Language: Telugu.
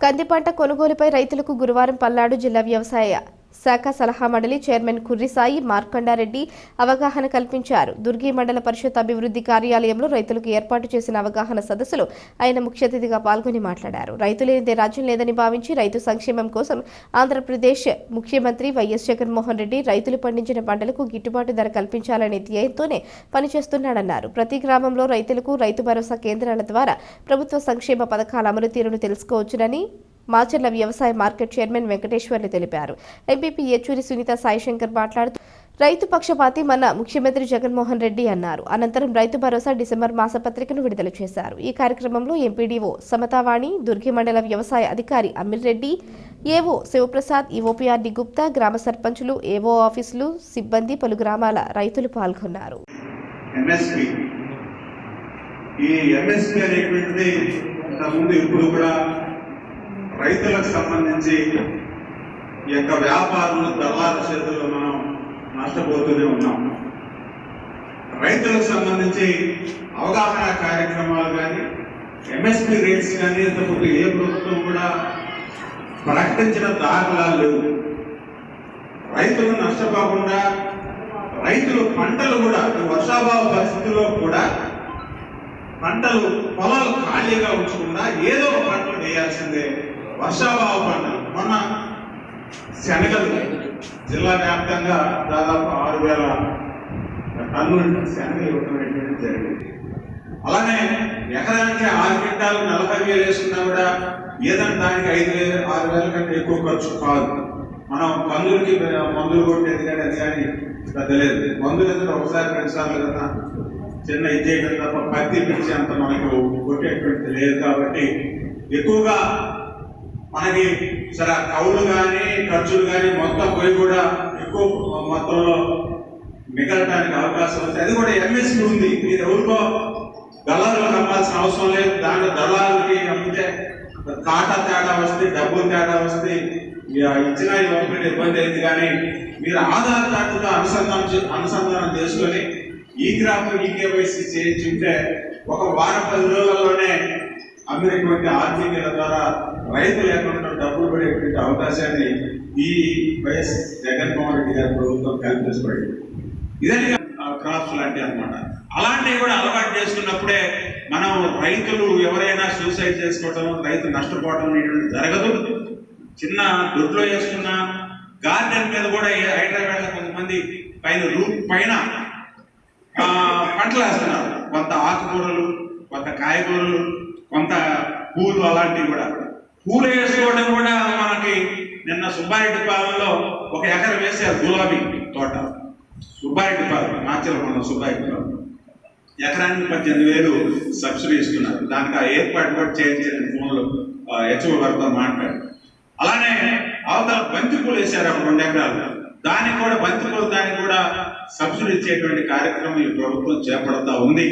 కంది పంట కొనుగోలుపై రైతులకు గురువారం పల్నాడు జిల్లా వ్యవసాయ శాఖ సలహా మండలి చైర్మన్ కుర్రిసాయి మార్కండారెడ్డి అవగాహన కల్పించారు. దుర్గి మండల పరిషత్ అభివృద్ధి కార్యాలయంలో రైతులకు ఏర్పాటు చేసిన అవగాహన సదస్సులో ఆయన ముఖ్య అతిథిగా పాల్గొని మాట్లాడారు. రైతు లేనిదే రాజ్యం లేదని భావించి రైతు సంక్షేమం కోసం ఆంధ్రప్రదేశ్ ముఖ్యమంత్రి వైఎస్ జగన్మోహన్ రెడ్డి రైతులు పండించిన పంటలకు గిట్టుబాటు ధర కల్పించాలనే ధ్యేయంతోనే పనిచేస్తున్నాడన్నారు. ప్రతి గ్రామంలో రైతులకు రైతు భరోసా కేంద్రాల ద్వారా ప్రభుత్వ సంక్షేమ పథకాల అమలు తీరును తెలుసుకోవచ్చునని మాచర్ల వ్యవసాయ మార్కెట్ చైర్మన్ వెంకటేశ్వర్లు తెలిపారు. ఎంపీపీ ఏచూరి సునీత సాయిశంకర్ మాట్లాడుతూ రైతు పక్షపాతి మన ముఖ్యమంత్రి జగన్మోహన్ రెడ్డి అన్నారు. అనంతరం రైతు భరోసా డిసెంబర్ మాసపత్రికను విడుదల చేశారు. ఈ కార్యక్రమంలో ఎంపీడీఓ సమతావాణి దుర్గి మండల వ్యవసాయ అధికారి అమిర్ రెడ్డి ఏవో శివప్రసాద్ ఈఓపీఆర్డి గుప్తా గ్రామ సర్పంచులు ఏవో ఆఫీసులు సిబ్బంది పలు గ్రామాల రైతులు పాల్గొన్నారు. ఈ ఎంఎస్పి అనేటువంటిది ఇంతకుముందు ఎప్పుడు కూడా రైతులకు సంబంధించి ఈ యొక్క వ్యాపారులు దళాల చేతుల్లో మనం నష్టపోతూనే ఉన్నాం. రైతులకు సంబంధించి అవగాహన కార్యక్రమాలు కానీ ఎంఎస్పి రేట్స్ కానీ ఇంతకుముందు ఏ ప్రభుత్వం కూడా ప్రకటించిన దాఖలాలు లేవు. రైతులు నష్టపోకుండా రైతులు పంటలు కూడా వర్షాభావ పరిస్థితుల్లో కూడా పంటలు పొలాలు ఖాళీగా ఉంచకుండా ఏదో ఒక పంటలు వేయాల్సిందే. వర్షాభావ పంటలు మొన్న శనగలు జిల్లా వ్యాప్తంగా దాదాపు ఆరు వేల టన్నులు శనగలు ఇవ్వడం జరిగింది. అలానే ఎకరానికి ఆరు క్వింటాలు నలభై వేలు వేసుకున్నా కూడా ఏదైనా దానికి ఐదు వేలు ఆరు వేల కంటే ఎక్కువ ఖర్చు కాదు. మనం మందులకి మందులు కొట్టేది కానీ అది కానీ పెద్ద మందులు ఎందుకంటే ఒకసారి రెండు సార్లు కదా చిన్న ఇది చేయడం తప్ప పత్తి పిలిచి అంత మనకు కొట్టేటువంటి లేదు కాబట్టి ఎక్కువగా మనకి సరే కౌలు కానీ ఖర్చులు కానీ మొత్తం పోయి కూడా ఎక్కువ మొత్తంలో మిగలటానికి అవకాశం ఉంది. అది కూడా ఎంఎస్పీ ఉంది. మీరు ఎవరికో దళాలు నమ్మాల్సిన అవసరం లేదు. దాంట్లో దళాలకి అమ్మితే కాటా తేడా వస్తే డబ్బులు తేడా వస్తే ఇచ్చిన ఇవ్వకుండా ఇబ్బంది అయింది. కానీ మీరు ఆధార్ కార్డుతో అనుసంధానం చే- అనుసంధానం చేసుకొని ఈ గ్రాఫ్ ఈ కేవైసీ చేయించుంటే ఒక వారం పది రోజుల్లోనే అమ్మినటువంటి ఆర్టీవీల ద్వారా రైతు లేకుండా డబ్బులు పడేటువంటి అవకాశాన్ని ఈ వైఎస్ జగన్మోహన్ రెడ్డి గారి ప్రభుత్వం కల్పించబడింది ఇదని క్రాప్స్ లాంటివి అనమాట అలాంటివి కూడా అలవాటు చేసుకున్నప్పుడే మనం రైతులు ఎవరైనా సూసైడ్ చేసుకోవటం రైతు నష్టపోవటం అనేటువంటి జరగదు. చిన్న దొడ్లో వేసుకున్న గార్డెన్ మీద కూడా ఏ- హైదరాబాద్ కొంతమంది పైన రూట్ పైన పంటలు వేస్తున్నారు. కొంత ఆకుకూరలు కొంత కాయగూరలు కొంత పూలు అలాంటివి కూడా. పూలు వేసుకోవడం కూడా మనకి నిన్న సుబ్బారెడ్డి పాలెంలో ఒక ఎకరం వేసారు గులాబీ తోట. సుబ్బారెడ్డి పాలెం మాచలకొండ సుబ్బారెడ్డి పాలెం ఎకరానికి పద్దెనిమిది వేలు సబ్సిడీ ఇస్తున్నారు. దానికి ఆ ఏర్పాటు కూడా చేయించిన ఫోన్లో హెచ్ఓ గారితో మాట్లాడు అలానే అవతల బంతి పూలు వేశారు అప్పుడు రెండు ఎకరాలు. దానికి కూడా బంతి పూలు దానికి కూడా సబ్సిడీ ఇచ్చేటువంటి కార్యక్రమం ఈ ప్రభుత్వం చేపడతా ఉంది.